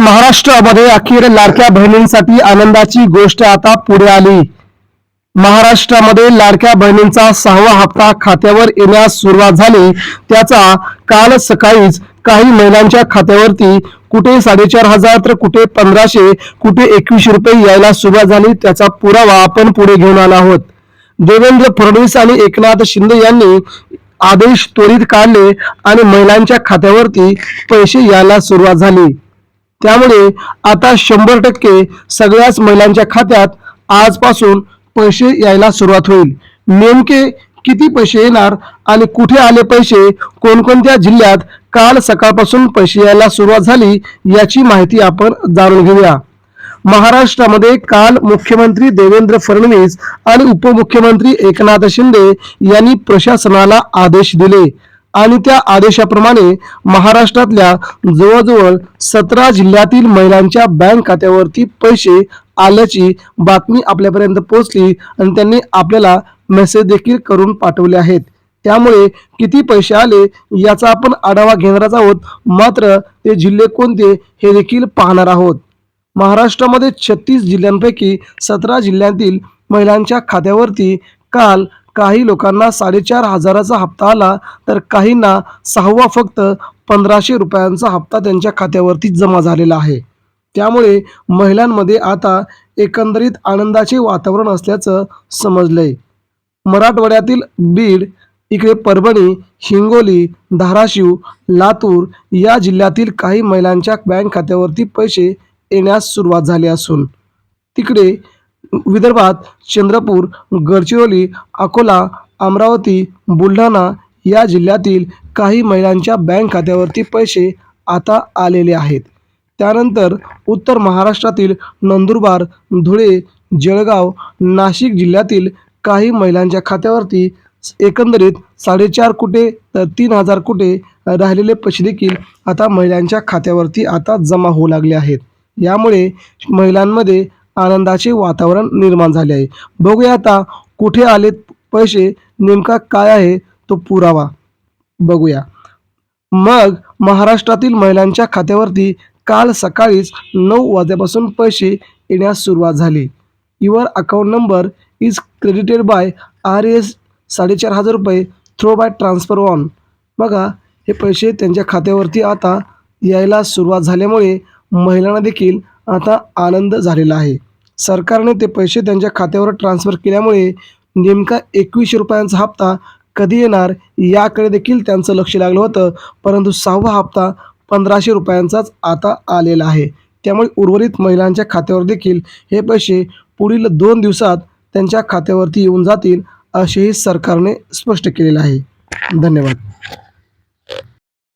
महाराष्ट्रामध्ये अखेर लाडक्या बहिणींसाठी आनंदाची गोष्ट आता पुढे आली. महाराष्ट्रामध्ये लाडक्या बहिणींचा सहावा हप्ता खात्यावर येण्यास सुरुवात झाली. त्याचा काल सकाळीच काही महिलांच्या खात्यावरती कुठे साडेचार हजार तर कुठे पंधराशे कुठे एकवीसशे रुपये यायला सुरुवात झाली. त्याचा पुरावा आपण पुढे घेऊन आला आहोत. देवेंद्र फडणवीस आणि एकनाथ शिंदे यांनी आदेश त्वरित काढले आणि महिलांच्या खात्यावरती पैसे यायला सुरुवात झाली. त्यामुळे आता शंभर टक्के सगळ्याच महिलांच्या खात्यात आजपासून पैसे यायला सुरुवात होईल. नेमके किती पैसे येणार आणि कुठे आले पैसे कोणकोणत्या जिल्ह्यात काल सकाळपासून पैसे यायला सुरुवात झाली याची माहिती आपण जाणून घेऊया. महाराष्ट्रामध्ये काल मुख्यमंत्री देवेंद्र फडणवीस आणि उपमुख्यमंत्री एकनाथ शिंदे यांनी प्रशासनाला आदेश दिले. आणि त्या आदेशाप्रमाणे महाराष्ट्रातल्या जवळजवळ सतरा जिल्ह्यातील महिलांच्या बँक खात्यावरती पैसे आल्याची बातमी आपल्यापर्यंत पोहोचली आणि त्यांनी आपल्याला मेसेज देखील करून पाठवले आहेत. त्यामुळे किती पैसे आले याचा आपण आढावा घेणारच आहोत. मात्र ते जिल्हे कोणते हे देखील पाहणार आहोत. महाराष्ट्रामध्ये छत्तीस जिल्ह्यांपैकी सतरा जिल्ह्यातील महिलांच्या खात्यावरती काल काही लोकांना साडेचार हजाराचा हप्ता आला तर काहींना सहावा फक्त पंधराशे रुपयांचा हप्ता त्यांच्या खात्यावरती जमा झालेला आहे. त्यामुळे महिलांमध्ये आता एकंदरीत आनंदाचे वातावरण असल्याचं समजलंय. मराठवाड्यातील बीड इकडे परभणी हिंगोली धाराशिव लातूर या जिल्ह्यातील काही महिलांच्या बँक खात्यावरती पैसे येण्यास सुरुवात झाली असून तिकडे विदर्भात चंद्रपूर गडचिरोली अकोला अमरावती बुलढाणा या जिल्ह्यातील काही महिलांच्या बँक खात्यावरती पैसे आता आलेले आहेत. त्यानंतर उत्तर महाराष्ट्रातील नंदुरबार धुळे जळगाव नाशिक जिल्ह्यातील काही महिलांच्या खात्यावरती एकंदरीत साडेचार कुटे तर तीन हजार कुटे राहिलेले पैसे देखील आता महिलांच्या खात्यावरती आता जमा होऊ लागले आहेत. यामुळे महिलांमध्ये आनंदाचे वातावरण निर्माण झाले आहे. बघूया आता कुठे आलेत पैसे नेमका काय आहे तो पुरावा. बघूया. मग महाराष्ट्रातील महिलांच्या खात्यावरती काल सकाळीच नऊ वाजल्यापासून पैसे येण्यास सुरुवात झाली. Your account number is credited by R S साडेचार हजार रुपये थ्रो बाय ट्रान्सफर ऑन. बघा हे पैसे त्यांच्या खात्यावरती आता यायला सुरुवात झाल्यामुळे महिलांना देखील आता आनंद झालेला आहे. सरकारने ते पैसे त्यांच्या खात्यावर ट्रान्सफर केल्यामुळे नेमका एकवीसशे रुपयांचा हप्ता कधी येणार याकडे देखील त्यांचं लक्ष लागलं होतं. परंतु सहावा हप्ता पंधराशे रुपयांचाच आता आलेला आहे. त्यामुळे उर्वरित महिलांच्या खात्यावर देखील हे पैसे पुढील दोन दिवसात त्यांच्या खात्यावरती येऊन जातील असेही सरकारने स्पष्ट केलेलं आहे. धन्यवाद.